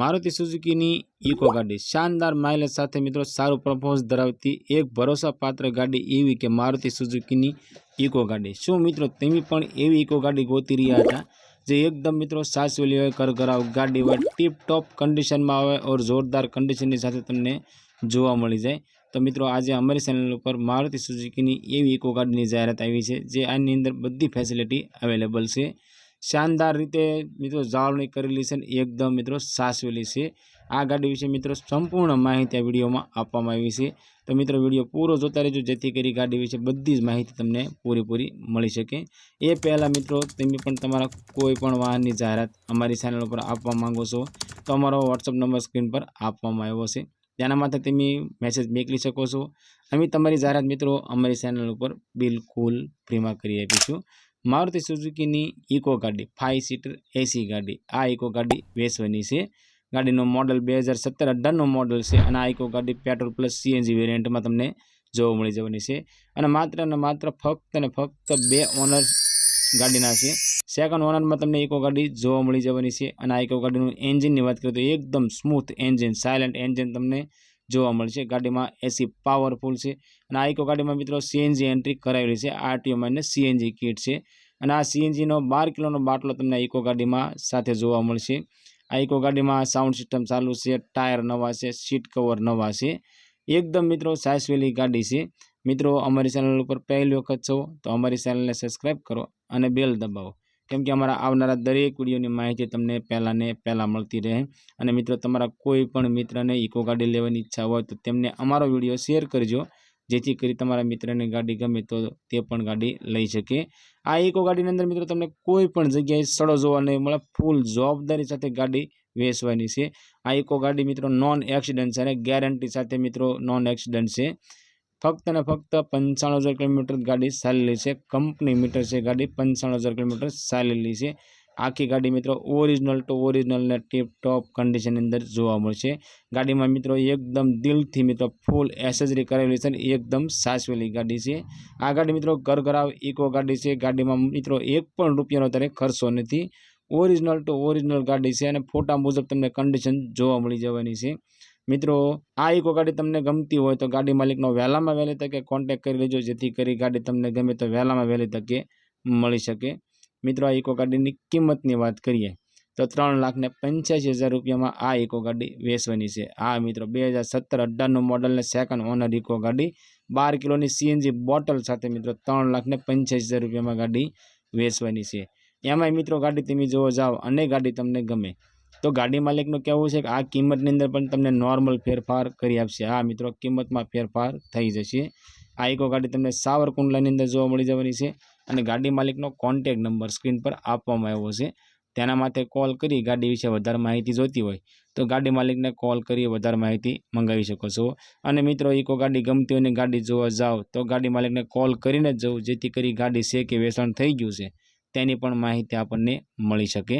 મારુતિ સુઝુકીની ઇકો ગાડી. શાનદાર માઇલેજ સાથે મિત્રો સારું પરફોર્મન્સ ધરાવતી એક ભરોસાપાત્ર ગાડી એવી કે મારુતિ સુઝુકીની ઇકો ગાડી. શું મિત્રો તમે પણ એવી ઇકો ગાડી ગોતી રહ્યા હતા? જે એકદમ મિત્રો સાસવેલી હોય કરકરાવ ગાડી હોય ટીપ ટોપ કન્ડિશનમાં આવે ઓર જોરદાર કન્ડિશનની સાથે તમને જોવા મળી જાય. તો મિત્રો આજે અમારી ચેનલ ઉપર મારુતિ સુઝુકીની એવી ઇકો ગાડીની જાહેરાત આવી છે, જે આની અંદર બધી ફેસિલિટી અવેલેબલ છે. શાનદાર રીતે મિત્રો જાળવણી કરેલી છે અને એકદમ મિત્રો સાસવેલી છે. આ ગાડી વિશે મિત્રો સંપૂર્ણ માહિતી આ વિડીયોમાં આપવામાં આવી છે. તો મિત્રો વીડિયો પૂરો જોતા રહેજો, જેથી કરી ગાડી વિશે બધી જ માહિતી તમને પૂરેપૂરી મળી શકે. એ પહેલાં મિત્રો તમે પણ તમારા કોઈ પણ વાહનની જાહેરાત અમારી ચેનલ ઉપર આપવા માંગો છો, તો અમારો વોટ્સઅપ નંબર સ્ક્રીન પર આપવામાં આવ્યો છે. તેના માટે તમે મેસેજ મોકલી શકો છો. અમે તમારી જાહેરાત મિત્રો અમારી ચેનલ ઉપર બિલકુલ ફ્રીમાં કરી આપીશું. મારુતિ સુઝુકીની ઇકો ગાડી ફાઇવ સીટર એસી ગાડી. આ ઇકો ગાડી વેચવાની છે. ગાડીનું મોડલ બે હજાર સત્તર અઢારનું મોડલ છે અને આ ઇકો ગાડી પેટ્રોલ પ્લસ સીએનજી વેરિયન્ટમાં તમને જોવા મળી જવાની છે. અને માત્ર ને માત્ર ફક્ત ને ફક્ત બે ઓનર ગાડીના છે. સેકન્ડ ઓનરમાં તમને ઇકો ગાડી જોવા મળી જવાની છે અને આ ઇકો ગાડીનું એન્જિનની વાત કરીએ તો એકદમ સ્મૂથ એન્જિન સાયલન્ટ એન્જિન તમને જોવા મળશે ગાડીમાં એસી પાવરફુલ છે. અને આ ઇકો ગાડીમાં મિત્રો સીએનજી એન્ટ્રી કરાવેલી છે. આરટીઓમાં અને સીએનજી કિટ છે. અને આ સીએનજીનો બાર કિલોનો બાટલો તમને ઇકો ગાડીમાં સાથે જોવા મળશે. આ ઇકો ગાડીમાં સાઉન્ડ સિસ્ટમ ચાલુ છે. ટાયર નવા છે. સીટ કવર નવા છે. એકદમ મિત્રો સાસવેલી ગાડી છે. મિત્રો, અમારી ચેનલ ઉપર પહેલી વખત છો તો અમારી ચેનલને સબસ્ક્રાઈબ કરો અને બેલ દબાવો. કેમ કે અમારા આવનારા દરેક વિડીયોની માહિતી તમને પહેલાં ને પહેલાં મળતી રહે. અને મિત્રો, તમારા કોઈ પણ મિત્રને ઇકો ગાડી લેવાની ઈચ્છા હોય તો તેમને અમારો વીડિયો શેર કરજો. જેથી કરી તમારા મિત્રને ગાડી ગમે તો તે પણ ગાડી લઈ શકે. આ ઇકો ગાડીની અંદર મિત્રો, તમને કોઈ પણ જગ્યાએ સડો જોવા નહીં મળે. ફૂલ જવાબદારી સાથે ગાડી વેચવાની છે. આ ઇકો ગાડી મિત્રો નોન એક્સિડન્ટ છે અને ગેરંટી સાથે મિત્રો નોન એક્સિડન્ટ છે. ફક્ત ને ફક્ત પંચાણું હજાર કિલોમીટર ગાડી ચાલેલી છે. કંપની મીટર છે ગાડી, પંચાણું હજાર કિલોમીટર ચાલેલી છે. આખી ગાડી મિત્રો ઓરિજિનલ ટુ ઓરિજિનલ ને ટીપ કન્ડિશનની અંદર જોવા મળશે. ગાડીમાં મિત્રો એકદમ દિલથી મિત્રો ફૂલ એસેસરી કરેલી છે અને એકદમ સાચવેલી ગાડી છે. આ ગાડી મિત્રો ઘરઘરાવ ઇકો ગાડી છે. ગાડીમાં મિત્રો એક પણ રૂપિયાનો ત્યારે ખર્ચો નથી. ઓરિજિનલ ટુ ઓરિજિનલ ગાડી છે અને ફોટા મુજબ તમને કન્ડિશન જોવા મળી જવાની છે. મિત્રો, આ ઇકો ગાડી તમને ગમતી હોય તો ગાડી માલિકનો વહેલામાં વહેલી તકે કોન્ટેક કરી લેજો, જેથી કરી ગાડી તમને ગમે તો વહેલામાં વહેલી તકે મળી શકે. મિત્રો, આ ઇકો ગાડીની કિંમતની વાત કરીએ તો ત્રણ લાખ ને પંચ્યાસી હજાર રૂપિયામાં આ ઇકો ગાડી વેચવાની છે. આ મિત્રો, બે હજાર સત્તર અઢારનું મોડલ ને સેકન્ડ ઓનર ઇકો ગાડી, બાર કિલોની સીએનજી બોટલ સાથે, મિત્રો, ત્રણ લાખ ને પંચ્યાસી હજાર રૂપિયામાં ગાડી વેચવાની છે. એમાંય, મિત્રો, ગાડી તમે જોવા જાઓ, અને ગાડી તમને ગમે. તો ગાડી માલિકનું કહેવું છે કે આ કિંમતની અંદર પણ તમને નોર્મલ ફેરફાર કરી આપશે. હા, મિત્રો, કિંમતમાં ફેરફાર થઈ જશે. આ ઇકો ગાડી તમને સાવરકુંડલાની અંદર જોવા મળી જવાની છે અને ગાડી માલિકનો કોન્ટેક નંબર સ્ક્રીન પર આપવામાં આવ્યો છે. તેના માટે કોલ કરી ગાડી વિશે વધારે માહિતી જોતી હોય તો ગાડી માલિકને કોલ કરી વધારે માહિતી મંગાવી શકો છો. અને મિત્રો ઇકો ગાડી ગમતી હોય ને ગાડી જોવા જાઓ તો ગાડી માલિકને કોલ કરીને જ જવું, જેથી કરી ગાડી છે કે વેચાણ થઈ ગયું છે. તેની પણ માહિતી આપણને મળી શકે.